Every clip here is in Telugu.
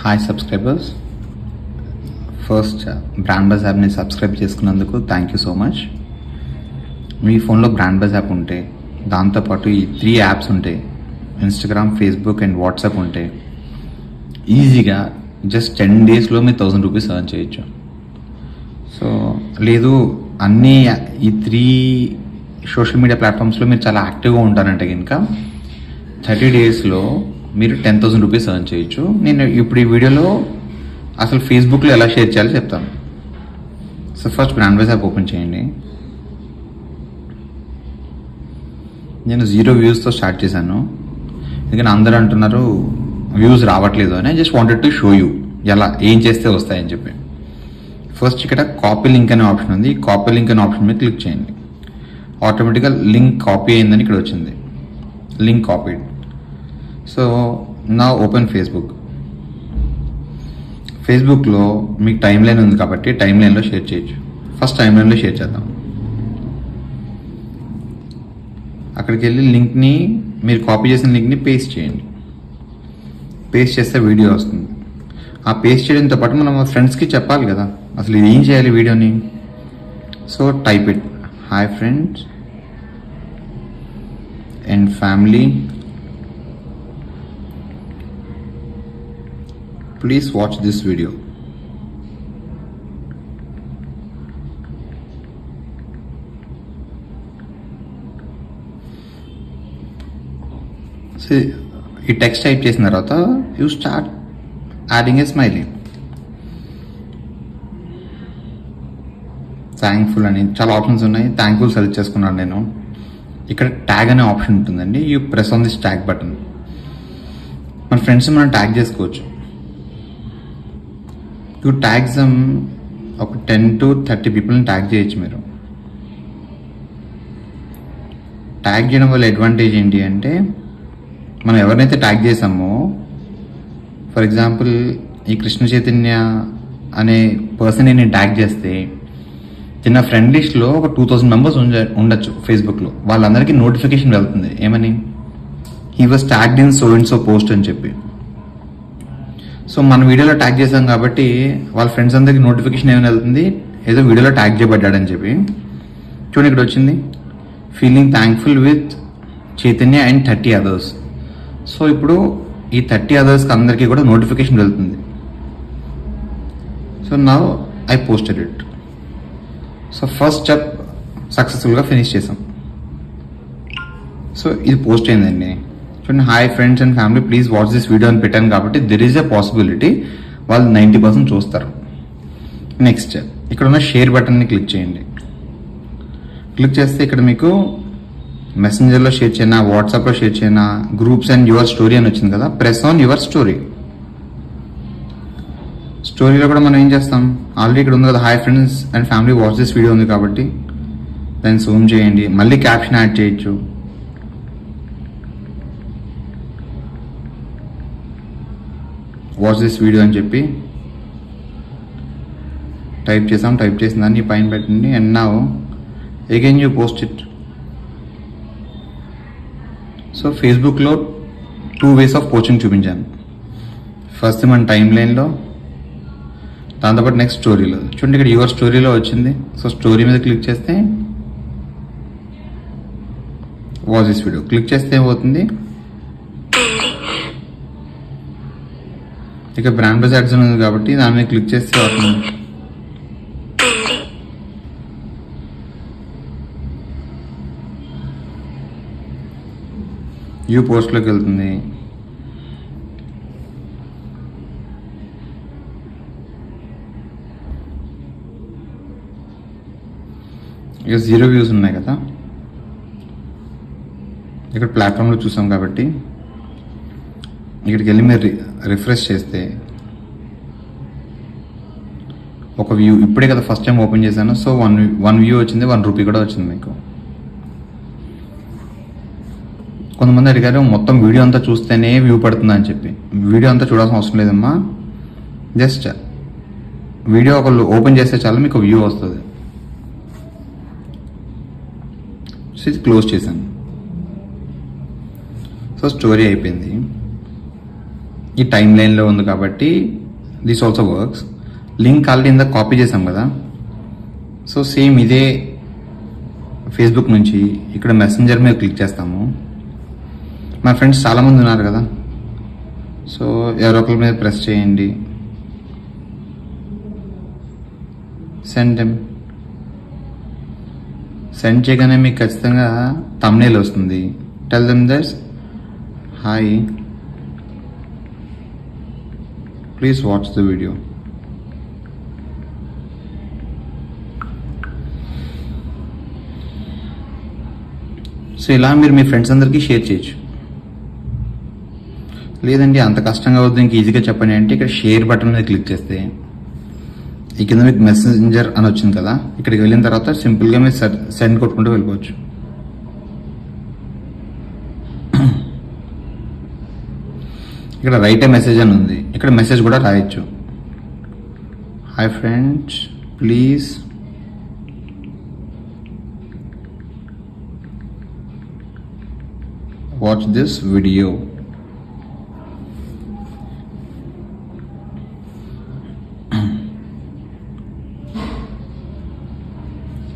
Hi subscribers first brand buzz యాప్ని సబ్స్క్రైబ్ చేసుకున్నందుకు థ్యాంక్ యూ సో మచ్ మీ ఫోన్లో బ్రాండ్ బజ్ యాప్ ఉంటే దాంతోపాటు ఈ త్రీ యాప్స్ ఉంటాయి ఇన్స్టాగ్రామ్ ఫేస్బుక్ అండ్ వాట్సాప్ ఉంటే ఈజీగా జస్ట్ టెన్ డేస్లో మీరు థౌసండ్ రూపీస్ ఎర్న్ చేయొచ్చు. సో లేదు అన్ని ఈ త్రీ సోషల్ మీడియా ప్లాట్ఫామ్స్లో మీరు చాలా యాక్టివ్గా ఉంటారంటే కనుక థర్టీ డేస్లో మీరు టెన్ థౌసండ్ రూపీస్ ఎర్న్ చేయొచ్చు. నేను ఇప్పుడు ఈ వీడియోలో అసలు ఫేస్బుక్లో ఎలా షేర్ చేయాలో చెప్తాను. So first brand wise app open చేయండి. నేను జీరో వ్యూస్తో స్టార్ట్ చేశాను. ఎందుకంటే అందరూ అంటున్నారు వ్యూస్ రావట్లేదు అని. Just wanted to show you ఎలా ఏం చేస్తే వస్తాయని చెప్పి. ఫస్ట్ ఇక్కడ కాపీ లింక్ అనే ఆప్షన్ ఉంది. కాపీ లింక్ అనే ఆప్షన్ మీద క్లిక్ చేయండి. ఆటోమేటిక్గా లింక్ కాపీ అయిందని ఇక్కడ వచ్చింది. లింక్ కాపీడ్ సో నా ఓపెన్ ఫేస్బుక్ ఫేస్బుక్లో మీకు టైం లైన్ ఉంది కాబట్టి టైం లైన్లో షేర్ చేయొచ్చు. ఫస్ట్ టైం లైన్లో షేర్ చేద్దాం. అక్కడికి వెళ్ళి లింక్ని మీరు కాపీ చేసిన లింక్ని పేస్ట్ చేయండి. పేస్ట్ చేస్తే వీడియో వస్తుంది. ఆ పేస్ట్ చేయడంతో పాటు మనం ఫ్రెండ్స్కి చెప్పాలి కదా అసలు ఇది ఏం చేయాలి వీడియోని? So type it hi friends and family please watch this video so ఈ టెక్స్ట్ టైప్ చేసిన తర్వాత you start adding a smiley thankful అని చాలా ఆప్షన్స్ ఉన్నాయి. థ్యాంక్ఫుల్ సెలెక్ట్ చేసుకున్నాను నేను. ఇక్కడ ట్యాగ్ అనే ఆప్షన్ ఉంటుందండి. You press on this tag button మన ఫ్రెండ్స్ మనం ట్యాగ్ చేసుకోవచ్చు. యూ ట్యాగ్స్ ఒక టెన్ టు థర్టీ పీపుల్ని ట్యాగ్ చేయొచ్చు మీరు. ట్యాగ్ చేయడం వల్ల అడ్వాంటేజ్ ఏంటి అంటే మనం ఎవరినైతే ట్యాగ్ చేసామో ఫర్ ఎగ్జాంపుల్ ఈ కృష్ణ చైతన్య అనే పర్సన్ నేను ట్యాగ్ చేస్తే చిన్న ఫ్రెండ్ లిస్ట్లో ఒక టూ థౌసండ్ మెంబర్స్ ఉండొచ్చు ఫేస్బుక్లో వాళ్ళందరికీ నోటిఫికేషన్ వెళ్తుంది. ఏమని? He was tagged in so and so post అని చెప్పి. సో మన వీడియోలో ట్యాగ్ చేసాం కాబట్టి వాళ్ళ ఫ్రెండ్స్ అందరికి నోటిఫికేషన్ ఏమైనా వెళ్తుంది ఏదో వీడియోలో ట్యాగ్ చేయబడ్డాడని చెప్పి. చూడండి ఇక్కడ వచ్చింది. Feeling thankful with Chaitanya and thirty others so ఇప్పుడు ఈ థర్టీ అదర్స్కి అందరికీ కూడా నోటిఫికేషన్ వెళ్తుంది. So now I posted it so first step సక్సెస్ఫుల్గా ఫినిష్ చేసాం సో ఇది పోస్ట్ అయిందండి. చూడండి hi friends and family please watch this video అని పెట్టాను కాబట్టి దిర్ ఈజ్ ఎ పాసిబిలిటీ వాళ్ళు నైంటీ పర్సెంట్ చూస్తారు. నెక్స్ట్ ఇక్కడ ఉన్న షేర్ బటన్ని క్లిక్ చేయండి. క్లిక్ చేస్తే ఇక్కడ మీకు మెసెంజర్లో షేర్ చేయనా వాట్సాప్లో షేర్ చేయనా గ్రూప్స్ అండ్ యువర్ స్టోరీ అని వచ్చింది కదా ప్రెస్ ఆన్ యువర్ స్టోరీ స్టోరీలో కూడా మనం ఏం చేస్తాం? ఆల్రెడీ ఇక్కడ ఉంది కదా hi friends and family watch this video ఉంది కాబట్టి దాన్ని జూమ్ చేయండి. మళ్ళీ క్యాప్షన్ యాడ్ చేయొచ్చు. వాచ్ దిస్ వీడియో అని చెప్పి టైప్ చేసాం టైప్ చేసిన దాన్ని పైన పెట్టండి. అండ్ నా again you post it so ఫేస్బుక్లో టూ వేస్ ఆఫ్ పోస్టింగ్ చూపించాను. ఫస్ట్ మన టైం లైన్లో దాంతోపాటు నెక్స్ట్ స్టోరీలో చూడండి ఇక్కడ యువర్ స్టోరీలో వచ్చింది. సో స్టోరీ మీద క్లిక్ చేస్తే వాచ్ దిస్ వీడియో క్లిక్ చేస్తే ఏమవుతుంది? ఇక బ్రాండ్ బస్ యాడ్స్ ఉంది కాబట్టి దాని మీద క్లిక్ చేస్తే వస్తుంది. యూ పోస్ట్లోకి వెళ్తుంది. ఇక జీరో వ్యూస్ ఉన్నాయి కదా. ఇక్కడ ప్లాట్ఫామ్లో చూసాం కాబట్టి. ఇక్కడికి వెళ్ళి మీరు రిఫ్రెష్ చేస్తే ఒక వ్యూ ఇప్పుడే కదా ఫస్ట్ టైం ఓపెన్ చేశాను. సో వన్ వన్ వ్యూ వచ్చింది వన్ రూపీ కూడా వచ్చింది మీకు. కొంతమంది అడిగారు మొత్తం వీడియో అంతా చూస్తేనే వ్యూ పడుతుంది? అని చెప్పి. వీడియో అంతా చూడాల్సిన అవసరం లేదమ్మా. జస్ట్ వీడియో ఒకళ్ళు ఓపెన్ చేస్తే చాలు మీకు వ్యూ వస్తుంది. సో ఇది క్లోజ్ చేశాను. సో స్టోరీ అయిపోయింది. ఈ టైం లైన్లో ఉంది కాబట్టి this also works link already ఇందాక కాపీ చేసాం కదా. సో సేమ్ ఇదే ఫేస్బుక్ నుంచి ఇక్కడ మెసెంజర్ మీద క్లిక్ చేస్తాము. మా ఫ్రెండ్స్ చాలామంది ఉన్నారు కదా. సో ఎవరో ఒకరి మీద ప్రెస్ చేయండి. సెండ్ దెమ్ సెండ్ చేయగానే మీకు ఖచ్చితంగా తమ్నేల్ వస్తుంది. Tell them this hi please watch the video so ఇలా మీరు మీ ఫ్రెండ్స్ అందరికీ షేర్ చేయొచ్చు. లేదండి అంత కష్టంగా అవుతుంది ఇంక ఈజీగా చెప్పండి. అంటే ఇక్కడ షేర్ బటన్ మీద క్లిక్ చేస్తే ఈ కింద మీకు మెసెంజర్ అని వచ్చింది కదా ఇక్కడికి వెళ్ళిన తర్వాత సింపుల్గా మీరు సెండ్ కొట్టుకుంటూ వెళ్ళిపోవచ్చు. ఇక్కడ రైట్ ఏ మెసేజ్ అని ఉంది. ఇక్కడ మెసేజ్ కూడా రాయొచ్చు. Hi friends please watch this video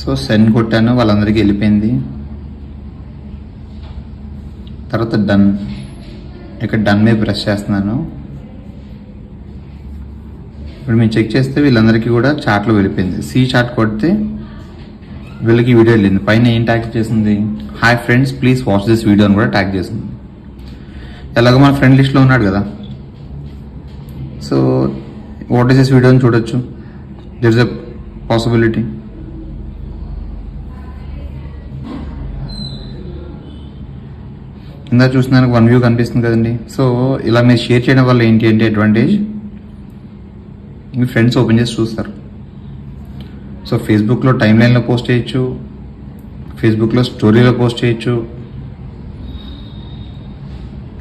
so send కొట్టాను వాళ్ళందరికీ వెళ్ళిపోయింది. తర్వాత డన్ ఇక్కడ డన్ మీద ప్రెస్ చేస్తున్నాను. ఇప్పుడు మీరు చెక్ చేస్తే వీళ్ళందరికీ కూడా చాట్లో వెళ్ళిపోయింది. సి చాట్ కొడితే వీళ్ళకి వీడియో వెళ్ళింది. పైన ఏం ట్యాగ్ చేసింది? Hi friends please watch this video అని కూడా ట్యాగ్ చేసింది. ఎలాగో మన ఫ్రెండ్ లిస్ట్లో ఉన్నాడు కదా. So what is this video అని చూడొచ్చు. దిర్ ఇస్ అ పాసిబిలిటీ ఇందా చూసినానికి వన్ వ్యూ కనిపిస్తుంది కదండి. సో ఇలా మీరు షేర్ చేయడం వల్ల ఏంటి అంటే అడ్వాంటేజ్ మీ ఫ్రెండ్స్ ఓపెన్ చేసి చూస్తారు. సో ఫేస్బుక్లో టైం లైన్లో పోస్ట్ చేయొచ్చు. ఫేస్బుక్లో స్టోరీలో పోస్ట్ చేయొచ్చు.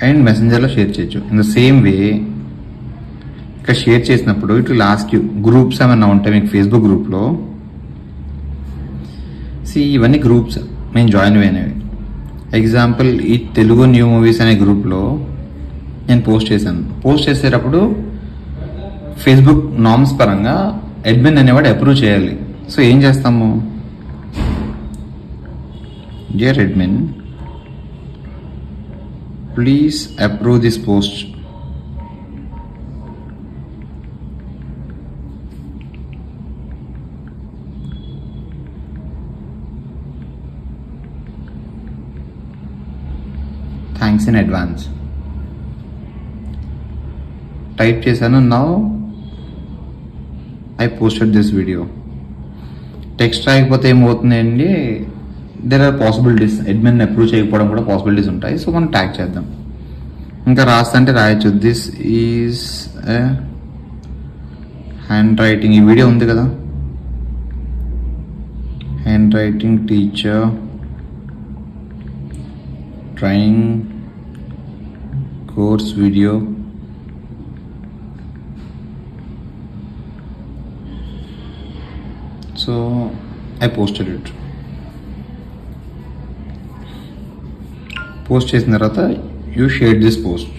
అండ్ మెసెంజర్లో షేర్ చేయొచ్చు. ఇన్ ద సేమ్ వే ఇక్కడ షేర్ చేసినప్పుడు ఇటు లాస్ట్ యూ గ్రూప్స్ ఏమైనా ఉంటాయి మీకు ఫేస్బుక్ గ్రూప్లో సి ఇవన్నీ గ్రూప్స్ మేము జాయిన్ అయినవి ఎగ్జాంపుల్ ఈ తెలుగు న్యూ మూవీస్ అనే గ్రూప్లో నేను పోస్ట్ చేశాను. పోస్ట్ చేసేటప్పుడు ఫేస్బుక్ నామ్స్ పరంగా అడ్మిన్ అనేవాడు అప్రూవ్ చేయాలి. సో ఏం చేస్తాము? Dear admin please approve this post thanks in advance type చేశాను. Now I posted this video text రాయకపోతే ఏమవుతుందండి? There are possibilities admin approve చేయకపోవడం కూడా పాసిబిలిటీస్ ఉంటాయి. సో మనం ట్యాగ్ చేద్దాం. ఇంకా రాస్తంటే రాయొచ్చు. దిస్ ఈజ్ హ్యాండ్ రైటింగ్ ఈ వీడియో ఉంది కదా? Handwriting teacher drawing course video. So I posted it. Post చేసిన తర్వాత you share this post.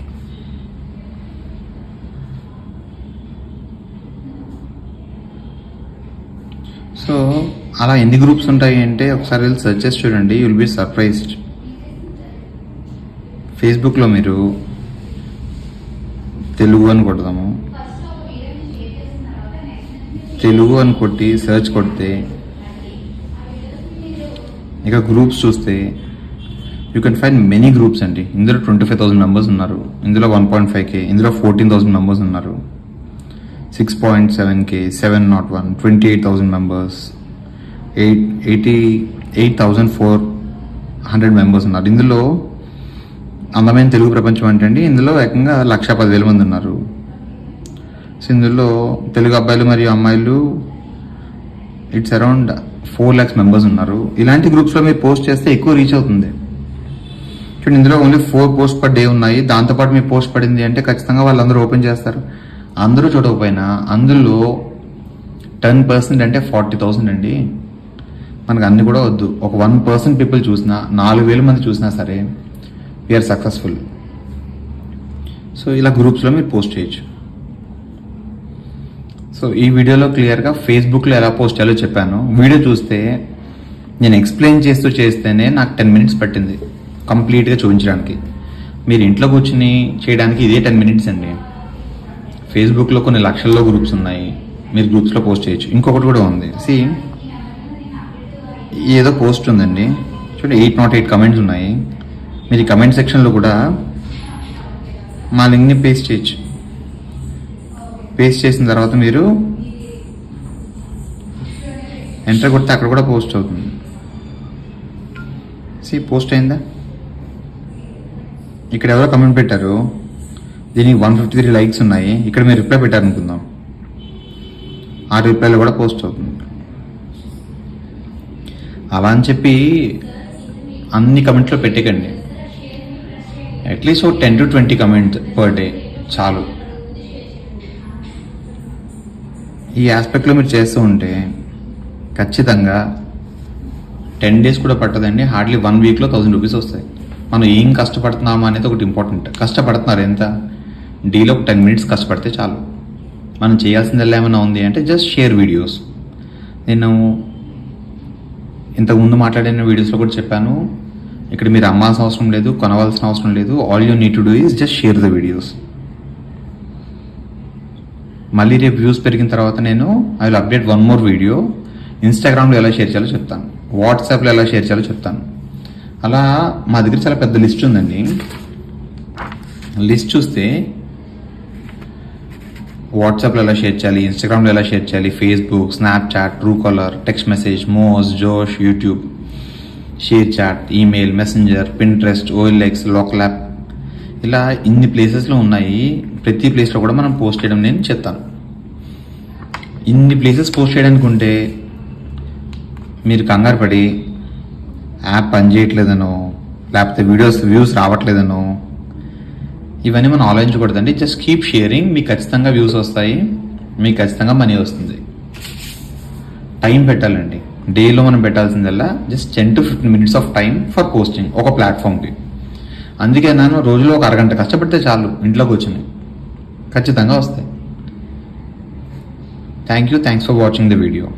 So అలా ఎన్ని గ్రూప్స్ ఉంటాయి అంటే ఒకసారి వెళ్ళి సర్చ్ చేసి చూడండి యుల్ బి సర్ప్రైజ్డ్. ఫేస్బుక్లో మీరు తెలుగు అని కొడదాము. తెలుగు అని కొట్టి సెర్చ్ కొడితే ఇక గ్రూప్స్ చూస్తే you can find many groups అండి. ఇందులో ట్వంటీ ఫైవ్ థౌసండ్ మెంబర్స్ ఉన్నారు. ఇందులో వన్ పాయింట్ ఫైవ్ కే ఇందులో ఫోర్టీన్ థౌసండ్ మెంబర్స్ ఉన్నారు. Six point seven K seven not one twenty eight thousand members eight eighty eight thousand four hundred members ఉన్నారు. ఇందులో అందమైన తెలుగు ప్రపంచం అంటే అండి ఇందులో ఏకంగా లక్ష పదివేల మంది ఉన్నారు. సో ఇందులో తెలుగు అబ్బాయిలు మరియు అమ్మాయిలు it's around four lakhs members ఉన్నారు. ఇలాంటి గ్రూప్స్లో మీరు పోస్ట్ చేస్తే ఎక్కువ రీచ్ అవుతుంది. చూడండి ఇందులో only four post per day ఉన్నాయి. దాంతోపాటు మీ పోస్ట్ పడింది అంటే ఖచ్చితంగా వాళ్ళందరూ ఓపెన్ చేస్తారు. అందరూ చూడకపోయినా అందులో టెన్ పర్సెంట్ అంటే ఫార్టీ థౌసండ్ అండి. మనకు అన్ని కూడా వద్దు. ఒక వన్ పర్సెంట్ పీపుల్ చూసినా నాలుగు వేల మంది చూసినా సరే వీఆర్ సక్సెస్ఫుల్ సో ఇలా గ్రూప్స్లో మీరు పోస్ట్ చేయొచ్చు. సో ఈ వీడియోలో క్లియర్గా ఫేస్బుక్లో ఎలా పోస్ట్ చేయాలో చెప్పాను. వీడియో చూస్తే నేను ఎక్స్ప్లెయిన్ చేస్తూ చేస్తేనే నాకు టెన్ మినిట్స్ పట్టింది కంప్లీట్గా చూపించడానికి. మీరు ఇంట్లో కూర్చుని చేయడానికి ఇదే టెన్ మినిట్స్ అండి. ఫేస్బుక్లో కొన్ని లక్షల్లో గ్రూప్స్ ఉన్నాయి. మీరు గ్రూప్స్లో పోస్ట్ చేయొచ్చు. ఇంకొకటి కూడా ఉంది. సి ఏదో పోస్ట్ ఉందండి. చూడండి ఎయిట్ నాట్ ఎయిట్ కమెంట్స్ ఉన్నాయి. మీరు కమెంట్ సెక్షన్లో కూడా మా లింక్ని పేస్ట్ చేయొచ్చు. పేస్ట్ చేసిన తర్వాత మీరు ఎంటర్ కొడితే అక్కడ కూడా పోస్ట్ అవుతుంది. సి పోస్ట్ అయిందా? ఇక్కడ ఎవరో కమెంట్ పెట్టారు. దీనికి వన్ ఫిఫ్టీ త్రీ లైక్స్ ఉన్నాయి. ఇక్కడ మీరు రిప్లై పెట్టారనుకుందాం ఆ రిప్లైలో కూడా పోస్ట్ అవుతుంది. అలా అని చెప్పి అన్ని కమెంట్లో పెట్టకండి. At least oh ten to twenty comment per day చాలు. ఈ ఆస్పెక్ట్లో మీరు చేస్తూ ఉంటే ఖచ్చితంగా టెన్ డేస్ కూడా పట్టదండి. హార్డ్లీ వన్ వీక్లో థౌజండ్ రూపీస్ వస్తాయి. మనం ఏం కష్టపడుతున్నామా అనేది ఒకటి ఇంపార్టెంట్. కష్టపడుతున్నారు ఎంత? డీలో ఒక టెన్ మినిట్స్ కష్టపడితే చాలు. మనం చేయాల్సిందల్లా ఏమైనా ఉంది అంటే జస్ట్ షేర్ వీడియోస్ నేను ఇంతకుముందు మాట్లాడిన వీడియోస్లో కూడా చెప్పాను. ఇక్కడ మీరు అమ్మాల్సిన అవసరం లేదు కొనవలసిన అవసరం లేదు. All you need to do is just share the videos మళ్ళీ రేపు వ్యూస్ పెరిగిన తర్వాత నేను I will update one more video ఇన్స్టాగ్రామ్లో ఎలా షేర్ చేయాలో చెప్తాను. వాట్సాప్లో ఎలా షేర్ చేయాలో చెప్తాను. అలా మా దగ్గర చాలా పెద్ద లిస్ట్ ఉందండి. లిస్ట్ చూస్తే వాట్సాప్లో ఎలా షేర్ చేయాలి ఇన్స్టాగ్రామ్లో ఎలా షేర్ చేయాలి Facebook Snapchat Truecaller text message Moj Josh YouTube ShareChat email Messenger Pinterest OLX local app ఇలా ఇన్ని ప్లేసెస్లో ఉన్నాయి. ప్రతి ప్లేస్లో కూడా మనం పోస్ట్ చేయడం నేను చెప్తాను. ఇన్ని ప్లేసెస్ పోస్ట్ చేయడానికి ఉంటే మీరు కంగారు పడి యాప్ పనిచేయట్లేదనో లేకపోతే వీడియోస్ వ్యూస్ రావట్లేదనో ఇవన్నీ మనం ఆలోచించకూడదండి. జస్ట్ కీప్ షేరింగ్ మీకు ఖచ్చితంగా వ్యూస్ వస్తాయి. మీకు ఖచ్చితంగా మనీ వస్తుంది. టైం పెట్టాలండి. డేలో మనం పెట్టాల్సిందల్లా just ten to fifteen minutes of time for posting ఒక ప్లాట్ఫామ్కి అందుకే నేను రోజులో ఒక అరగంట కష్టపడితే చాలు ఇంట్లో కూర్చుని. ఖచ్చితంగా వస్తాయి. Thank you thanks for watching the video